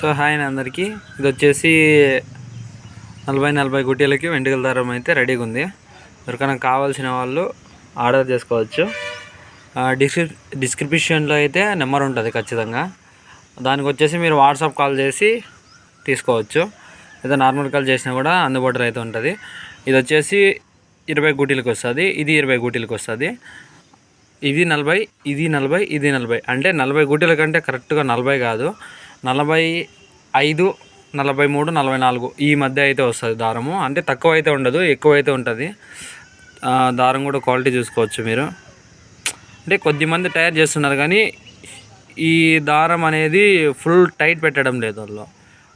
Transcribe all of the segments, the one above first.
So hi అందరికీ. ఇది వచ్చేసి నలభై నలభై గుటీలకి వెంట్రుకల దారం అయితే రెడీగా ఉంది. ఎవరికైనా కావాల్సిన వాళ్ళు ఆర్డర్ చేసుకోవచ్చు. డిస్క్రిప్ డిస్క్రిప్షన్లో అయితే నెంబర్ ఉంటుంది ఖచ్చితంగా. దానికి వచ్చేసి మీరు వాట్సాప్ కాల్ చేసి తీసుకోవచ్చు. లేదా నార్మల్ కాల్ చేసినా కూడా అందుబాటులో అయితే ఉంటుంది. ఇది వచ్చేసి ఇరవై గుటీలకు వస్తుంది. ఇది ఇరవై గుటీలకు వస్తుంది. ఇది నలభై ఇది నలభై ఇది నలభై. అంటే నలభై గుడ్డల కంటే కరెక్ట్గా నలభై కాదు. నలభై ఐదు నలభై మూడు నలభై నాలుగు ఈ మధ్య అయితే వస్తుంది దారము. అంటే తక్కువ అయితే ఉండదు ఎక్కువ అయితే ఉంటుంది దారం కూడా క్వాలిటీ చూసుకోవచ్చు మీరు. అంటే కొద్దిమంది తయారు చేస్తున్నారు కానీ ఈ దారం అనేది ఫుల్ టైట్ పెట్టడం లేదు వాళ్ళు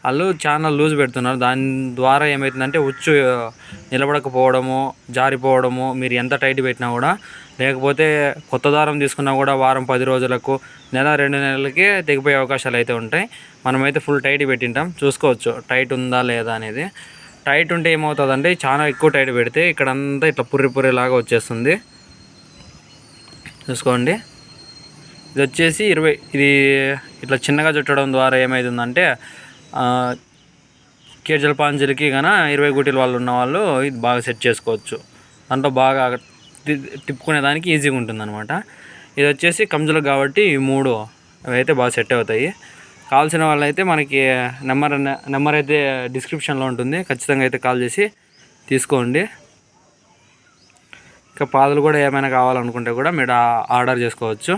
వాళ్ళు చాలా లూజ్ పెడుతున్నారు. దాని ద్వారా ఏమవుతుందంటే ఉచ్చు నిలబడకపోవడము జారిపోవడము మీరు ఎంత టైట్ పెట్టినా కూడా. లేకపోతే కొత్త దారం తీసుకున్నా కూడా వారం పది రోజులకు నెల రెండు నెలలకి తెగిపోయే అవకాశాలు అయితే ఉంటాయి. మనమైతే ఫుల్ టైట్ పెట్టింటాం. చూసుకోవచ్చు టైట్ ఉందా లేదా అనేది. టైట్ ఉంటే ఏమవుతుందంటే చాలా ఎక్కువ టైట్ పెడితే ఇక్కడంతా ఇట్లా పుర్రి పుర్రిలాగా వచ్చేస్తుంది. చూసుకోండి. ఇది వచ్చేసి ఇరవై ఇది ఇట్లా చిన్నగా చుట్టడం ద్వారా ఏమవుతుందంటే కేజల పాంజలికి గాన ఇరవై గుటీల వాళ్ళు ఉన్న వాళ్ళు ఇది బాగా సెట్ చేసుకోవచ్చు. దాంట్లో బాగా తిప్పుకునే దానికి ఈజీగా ఉంటుంది అనమాట ఇది వచ్చేసి కంజులు కాబట్టి మూడు అవి అయితే బాగా సెట్ అవుతాయి. కావాల్సిన వాళ్ళైతే మనకి నెంబర్ నెంబర్ అయితే డిస్క్రిప్షన్లో ఉంటుంది. ఖచ్చితంగా అయితే కాల్ చేసి తీసుకోండి. ఇంకా పాదులు కూడా ఏమైనా కావాలనుకుంటే కూడా మీరు ఆర్డర్ చేసుకోవచ్చు.